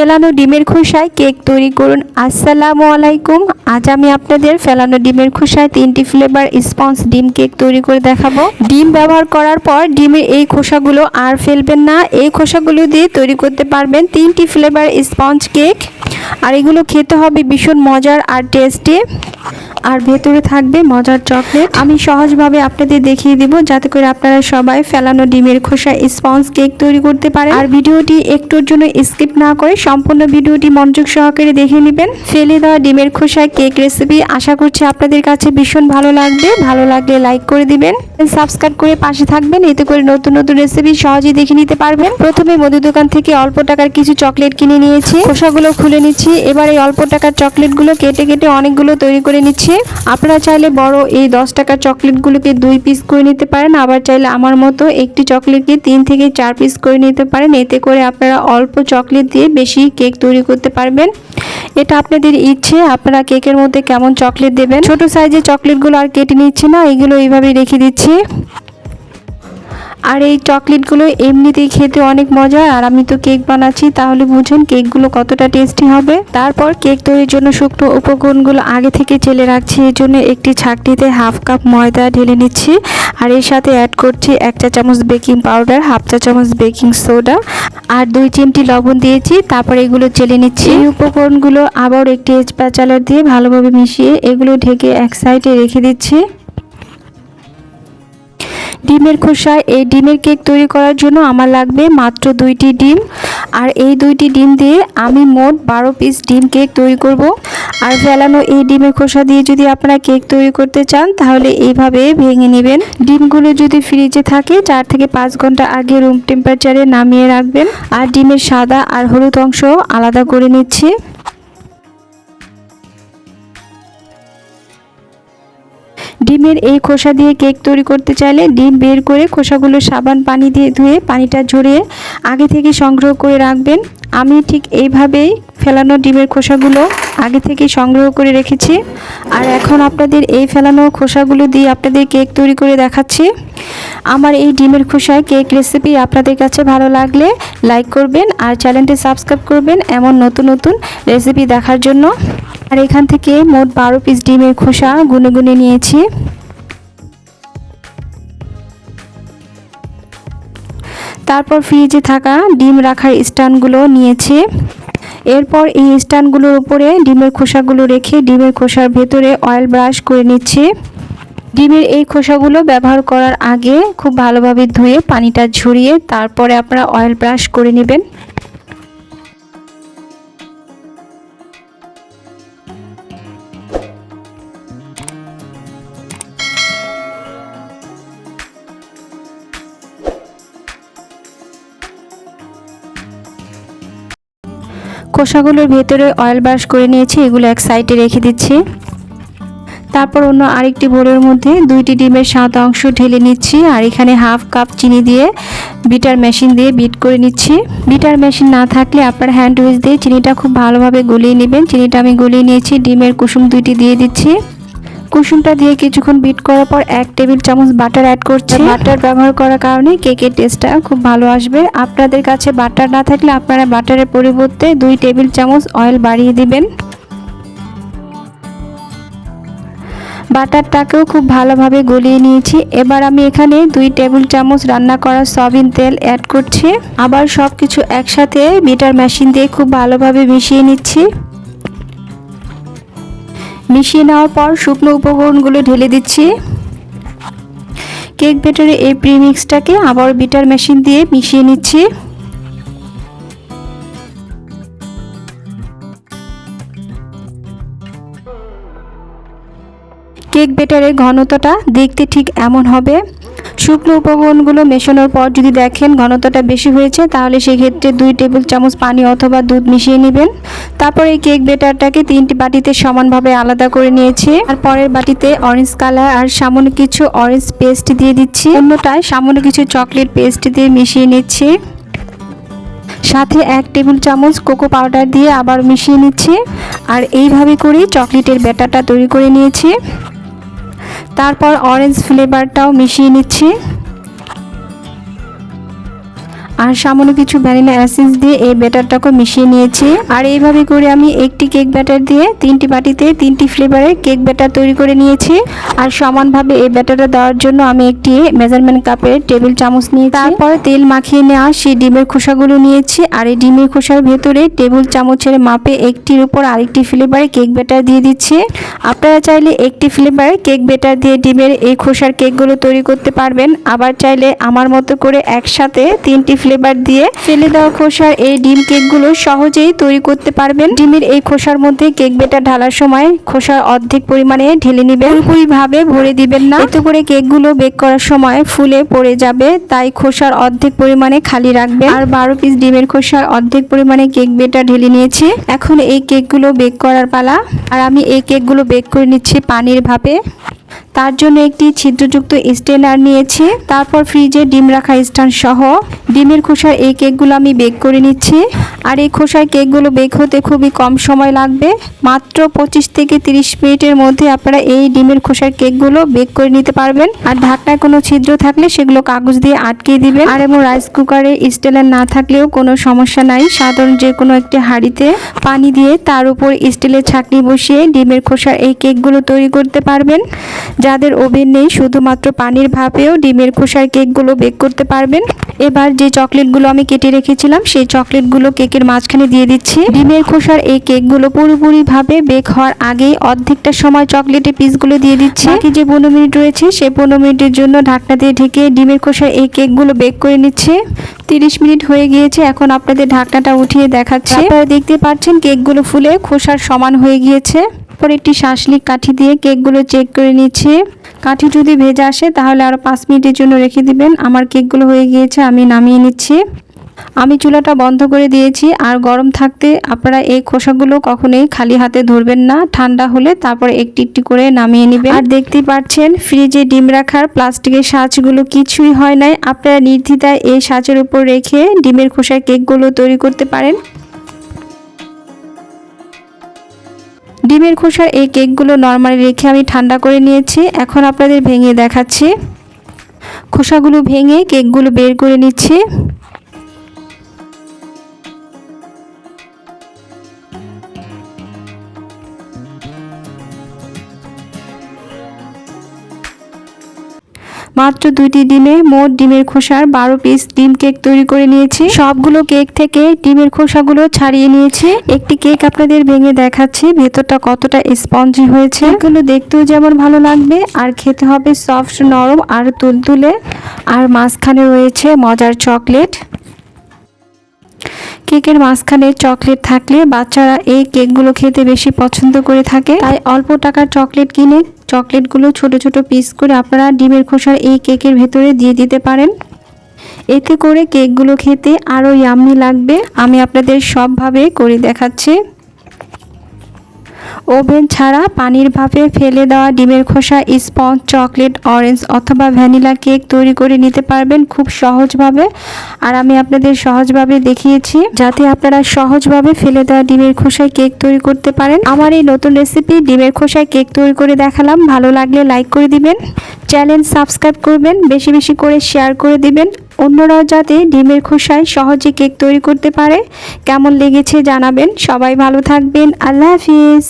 ফেলানো ডিমের খোসায় কেক তৈরি করুন। আসসালামু আলাইকুম। আজ আমি আপনাদের ফেলানো ডিমের খোসায় তিনটি ফ্লেভার স্পঞ্জ ডিম কেক তৈরি করে দেখাবো। ডিম ব্যবহার করার পর ডিমের এই খোসাগুলো আর ফেলবেন না। এই খোসাগুলো দিয়ে তৈরি করতে পারবেন তিনটি ফ্লেভার স্পঞ্জ কেক। আর এগুলো খেতে হবে ভীষণ মজার আর টেস্টি আর ভেতরে থাকবে মজার চকলেট। আমি সহজভাবে আপনাদের দেখিয়ে দিব, যাতে করে আপনারা সবাই ফেলানো ডিমের খোসা স্পঞ্জ কেক তৈরি করতে পারেন। আর ভিডিওটি একটুর জন্য স্কিপ না করে সম্পূর্ণ ভিডিওটি মনোযোগ সহকারে দেখে নেবেন। ফেলে দেওয়া ডিমের খোসা কেক রেসিপি আশা করছি আপনাদের কাছে ভীষণ ভালো লাগবে। ভালো লাগলে লাইক করে দিবেন, সাবস্ক্রাইব করে পাশে থাকবেন, এতে করে নতুন নতুন রেসিপি সহজেই দেখে নিতে পারবেন। প্রথমে মধু দোকান থেকে অল্প টাকার কিছু চকলেট কিনে নিয়েছি। খোসাগুলো খুলে নিচ্ছি, এবার এই অল্প টাকার চকলেটগুলো কেটে কেটে অনেকগুলো তৈরি করে নিচ্ছি। আপনারা চাইলে বড় এই দশ টাকার চকলেটগুলোকে দুই পিস করে নিতে পারেন। আবার চাইলে আমার মতো একটি চকলেটকে তিন থেকে চার পিস করে নিতে পারেন। এতে করে আপনারা অল্প চকলেট দিয়ে বেশি কেক তৈরি করতে পারবেন। এটা আপনাদের ইচ্ছে। আপনারা কেকের মধ্যে কেমন চকলেট দেবেন? ছোট সাইজের চকলেটগুলো আর কেটে নিচ্ছে না। এগুলো এইভাবে রেখে দিচ্ছি। আর এই চকলেটগুলো এমনিতেই খেতে অনেক মজা, আর আমি তো কেক বানাচ্ছি, তাহলে বুঝুন কেকগুলো কতটা টেস্টি হবে। তারপর কেক তৈরির জন্য শুকনো উপকরণগুলো আগে থেকে চেলে রাখছি, এর জন্য একটি ছাকটিতে হাফ কাপ ময়দা ঢেলে নিচ্ছি, আর এর সাথে অ্যাড করছি এক চা চামচ বেকিং পাউডার হাফ চা চামচ বেকিং সোডা আর দুই চিমটি লবণ দিয়েছি, তারপর এগুলো চেলে নিচ্ছি। এই উপকরণগুলো আবার একটি এজ প্যাচালার দিয়ে ভালোভাবে মিশিয়ে এগুলো ঢেকে এক সাইডে রেখে দিচ্ছি। ডিমের খোসা এই ডিমের কেক তৈরি করার জন্য আমার লাগবে মাত্র দুইটি ডিম। আর এই দুইটি ডিম দিয়ে আমি মোট বারো পিস ডিম কেক তৈরি করব। আর ফেলানো এই ডিমের খোসা দিয়ে যদি আপনারা কেক তৈরি করতে চান, তাহলে এইভাবে ভেঙে নেবেন। ডিমগুলো যদি ফ্রিজে থাকে, চার থেকে পাঁচ ঘণ্টা আগে রুম টেম্পারেচারে নামিয়ে রাখবেন। আর ডিমের সাদা আর হলুদ অংশ আলাদা করে নিচ্ছি। ডিমের এই খোসা দিয়ে কেক তৈরি করতে চাইলে ডিম বের করে খোসাগুলো সাবান, পানি দিয়ে ধুয়ে পানিটা ঝরিয়ে আগে থেকে সংগ্রহ করে রাখবেন। আমি ঠিক এইভাবেই ফেলানো ডিমের খোসাগুলো আগে থেকে সংগ্রহ করে রেখেছি। আর এখন আপনাদের এই ফেলানো খোসাগুলো দিয়ে আপনাদের কেক তৈরি করে দেখাচ্ছি। আমার এই ডিমের খোসায় কেক রেসিপি আপনাদের কাছে ভালো লাগলে লাইক করবেন আর চ্যানেলটি সাবস্ক্রাইব করবেন এমন নতুন নতুন রেসিপি দেখার জন্য। আর এখান থেকে মোট বারো পিস ডিমের খোসা গুনে গুনে নিয়েছি। তারপর ফ্রিজে থাকা ডিম রাখার স্ট্যান্ডগুলো নিয়েছি। এরপর এই স্ট্যান্ডগুলোর উপরে ডিমের খোসাগুলো রেখে ডিমের খোসার ভেতরে অয়েল ব্রাশ করে নিচ্ছি। ডিমের এই খোসাগুলো ব্যবহার করার আগে খুব ভালোভাবে ধুয়ে পানিটা ঝরিয়ে তারপরে আপনারা অয়েল ব্রাশ করে নেবেন। খোসাগুলোর ভেতরে অয়েল ব্রাশ করে নিয়েছি, এগুলো এক সাইডে রেখে দিচ্ছি। তারপর অন্য আরেকটি বোলের মধ্যে দুইটি ডিমের সাত অংশ ঢেলে নিচ্ছি, আর এখানে হাফ কাপ চিনি দিয়ে বিটার মেশিন দিয়ে বিট করে নিচ্ছি। বিটার মেশিন না থাকলে আপনার হ্যান্ড উইচ দিয়ে চিনিটা খুব ভালোভাবে গলিয়ে নেবেন। চিনিটা আমি গলিয়ে নিয়েছি, ডিমের কুসুম দুইটি দিয়ে দিচ্ছি। কুসুমটা দিয়ে কিছুক্ষণ বিট করার পর এক টেবিল চামচ বাটার অ্যাড করছি। বাটার ব্যবহার করার কারণে কেকের টেস্টটা খুব ভালো আসবে। আপনাদের কাছে বাটার না থাকলে আপনারা বাটারের পরিবর্তে দুই টেবিল চামচ অয়েল বাড়িয়ে দিবেন। বাটারটাকেও খুব ভালোভাবে গলিয়ে নিয়েছি। এবার আমি এখানে দুই টেবিল চামচ রান্না করা সয়াবিন তেল অ্যাড করছি। আবার সব কিছু একসাথে বিটার মেশিন দিয়ে খুব ভালোভাবে মিশিয়ে নিচ্ছি। মিশিয়ে নেওয়ার পর শুকনো উপকরণগুলো ঢেলে দিচ্ছি। কেক বেটারে এই প্রিমিক্সটাকে আবার বিটার মেশিন দিয়ে মিশিয়ে নিচ্ছি। কেক বেটারের ঘনতাটা দেখতে ঠিক এমন হবে। শুকনো উপকরণগুলো মেশানোর পর যদি দেখেন ঘনতাটা বেশি হয়েছে, তাহলে সেক্ষেত্রে দুই টেবিল চামচ পানি অথবা দুধ মিশিয়ে নেবেন। তারপর এই কেক বেটারটাকে তিনটি বাটিতে সমানভাবে আলাদা করে নিয়েছি। আর পরের বাটিতে অরেঞ্জ কালার আর সামান্য কিছু অরেঞ্জ পেস্ট দিয়ে দিচ্ছি। অন্যটায় সামান্য কিছু চকলেট পেস্ট দিয়ে মিশিয়ে নিচ্ছি। সাথে এক টেবিল চামচ কোকো পাউডার দিয়ে আবার মিশিয়ে নিচ্ছি। আর এইভাবে করেই চকলেটের ব্যাটারটা তৈরি করে নিয়েছি। তারপর অরেঞ্জ ফ্লেভারটাও মিশিয়ে নিচ্ছি। আর সামান্য কিছু ভ্যানিলা অ্যাসেন্স দিয়ে এই ব্যাটারটাকে মিশিয়ে নিয়েছি। আর এইভাবে করে আমি একটি কেক ব্যাটার দিয়ে তিনটি বাটিতে তিনটি ফ্লেভারের কেক ব্যাটার তৈরি করে নিয়েছি। আর সমানভাবে এই ব্যাটারটা দেওয়ার জন্য আমি একটি মেজারমেন্ট কাপের টেবিল চামচ নিয়ে তারপর তেল মাখিয়ে নেওয়া সেই ডিমের খোসাগুলো নিয়েছি। আর এই ডিমের খোসার ভেতরে টেবিল চামচের মাপে একটির উপর আরেকটি ফ্লেভারে কেক ব্যাটার দিয়ে দিচ্ছি। আপনারা চাইলে একটি ফ্লেভারে কেক ব্যাটার দিয়ে ডিমের এই খোসার কেকগুলো তৈরি করতে পারবেন। আবার চাইলে আমার মতো করে একসাথে তিনটি ফ্লেভার দিয়ে ফেলে দেওয়া খোসার এই ডিম কেকগুলো সহজেই তৈরি করতে পারবেন। ডিমের এই খোসার মধ্যে কেক ব্যাটার ঢালার সময় খোসার অর্ধেক পরিমাণে ঢেলে নেবেন। পুরোপুরি ভাবে ভরে দিবেন না। এতে করে কেকগুলো বেক করার সময় ফুলে পড়ে যাবে, তাই খোসার অর্ধেক পরিমাণে খালি রাখবেন। আর বারো পিস ডিমের খোসার অর্ধেক পরিমাণে কেক বেটার ঢেলে নিয়েছি। এখন এই কেকগুলো বেক করার পালা। আর আমি এই কেকগুলো বেক করে নিচ্ছি পানির ভাপে। তার জন্য একটি ছিদ্রযুক্ত স্টেনার নিয়েছি। তারপর ফ্রিজে ডিম রাখা স্ট্যান্ড সহ ডিমের খোসার এই কেকগুলো আমি বেক করে নিচ্ছি। আর এই খোসার কেকগুলো বেক হতে খুবই কম সময় লাগবে। মাত্র পঁচিশ থেকে তিরিশ মিনিটের মধ্যে আপনারা এই ডিমের খোসার কেকগুলো বেক করে নিতে পারবেন। আর ঢাকনায় কোনো ছিদ্র থাকলে সেগুলো কাগজ দিয়ে আটকে দিবেন। আর এবং রাইস কুকারে স্টেনার না থাকলেও কোনো সমস্যা নাই। সাধারণ যে কোনো একটি হাঁড়িতে পানি দিয়ে তার উপর স্টিলের ছাকনি বসিয়ে ডিমের খোসার এই কেকগুলো তৈরি করতে পারবেন। যাদের ওভেন নেই, শুধুমাত্র পানির ভাপেও ডিমের খোসার কেকগুলো বেক করতে পারবেন। এবার যে চকলেটগুলো আমি কেটে রেখেছিলাম, সেই চকলেটগুলো কেকের মাঝখানে দিয়ে দিচ্ছি। ডিমের খোসার এই কেকগুলো পুরোপুরিভাবে বেক হওয়ার আগেই অর্ধেকটা সময় চকলেটের পিসগুলো দিয়ে দিচ্ছি। বাকি যে পনেরো মিনিট রয়েছে, সেই পনেরো মিনিটের জন্য ঢাকনা দিয়ে ঢেকে ডিমের খোসার এই কেকগুলো বেক করে নিচ্ছে। তিরিশ মিনিট হয়ে গিয়েছে, এখন আপনাদের ঢাকনাটা উঠিয়ে দেখাচ্ছে। আপনারা দেখতে পাচ্ছেন, কেকগুলো ফুলে খোসার সমান হয়ে গিয়েছে। পর একটি শাসলিক কাঠি দিয়ে কেকগুলো চেক করে নিচ্ছে। কাঠি যদি ভেজে আসে, তাহলে আরও পাঁচ মিনিটের জন্য রেখে দিবেন। আমার কেকগুলো হয়ে গিয়েছে, আমি নামিয়ে নিচ্ছি। আমি চুলাটা বন্ধ করে দিয়েছি, আর গরম থাকতে আপনারা এই খোসাগুলো কখনোই খালি হাতে ধরবেন না। ঠান্ডা হলে তারপর একটি একটি করে নামিয়ে নেবেন। আর দেখতেই পাচ্ছেন, ফ্রিজে ডিম রাখার প্লাস্টিকের সাজগুলো কিছুই হয় নাই। আপনারা নির্দ্বিধায় এই সাজের উপর রেখে ডিমের খোসার কেকগুলো তৈরি করতে পারেন। ডিমের খোসার এই কেকগুলো নর্মালি রেখে আমি ঠান্ডা করে নিয়েছি। এখন আপনাদের ভেঙে দেখাচ্ছি। খোসাগুলো ভেঙে কেকগুলো বের করে নিচ্ছি। মাত্র দুইটি ডিমে মোট ডিমের খোসার বারো পিস ডিম কেক তৈরি করে নিয়েছি। সবগুলো কেক থেকে ডিমের খোসাগুলো ছাড়িয়ে নিয়েছি। একটি কেক আপনাদের ভেঙে দেখাচ্ছি, ভেতরটা কতটা স্পঞ্জি হয়েছে। এগুলো দেখতেও যেমন ভালো লাগবে, আর খেতে হবে সফট নরম আর তুলতুলে। আর মাঝখানে রয়েছে মজার চকলেট কেকের মাঝখানে চকলেট থাকলে বাচ্চারা এই কেকগুলো খেতে বেশি পছন্দ করে থাকে। তাই অল্প টাকার চকলেট কিনে চকলেটগুলো ছোট ছোট পিস করে আপনারা ডিমের খোসার এই কেকের ভেতরে দিয়ে দিতে পারেন। এতে করে কেকগুলো খেতে আরও ইয়াম্মি লাগবে। আমি আপনাদের সবভাবে করে দেখাচ্ছি। ওভেন ছাড়া পানির ভাপে ফেলে দেওয়া ডিমের খোসা, স্পঞ্জ, চকলেট, অরেঞ্জ অথবা ভ্যানিলা কেক তৈরি করে নিতে পারবেন খুব সহজভাবে। আর আমি আপনাদের সহজভাবে দেখিয়েছি, যাতে আপনারা সহজভাবে ফেলে দেওয়া ডিমের খোসায় কেক তৈরি করতে পারেন। আমার এই নতুন রেসিপি ডিমের খোসায় কেক তৈরি করে দেখালাম। ভালো লাগলে লাইক করে দিবেন, চ্যানেল সাবস্ক্রাইব করবেন, বেশি বেশি করে শেয়ার করে দিবেন। অন্যরাও যাতে ডিমের খোসায় সহজে কেক তৈরি করতে পারে। কেমন লেগেছে জানাবেন। সবাই ভালো থাকবেন। আল্লাহ হাফিজ।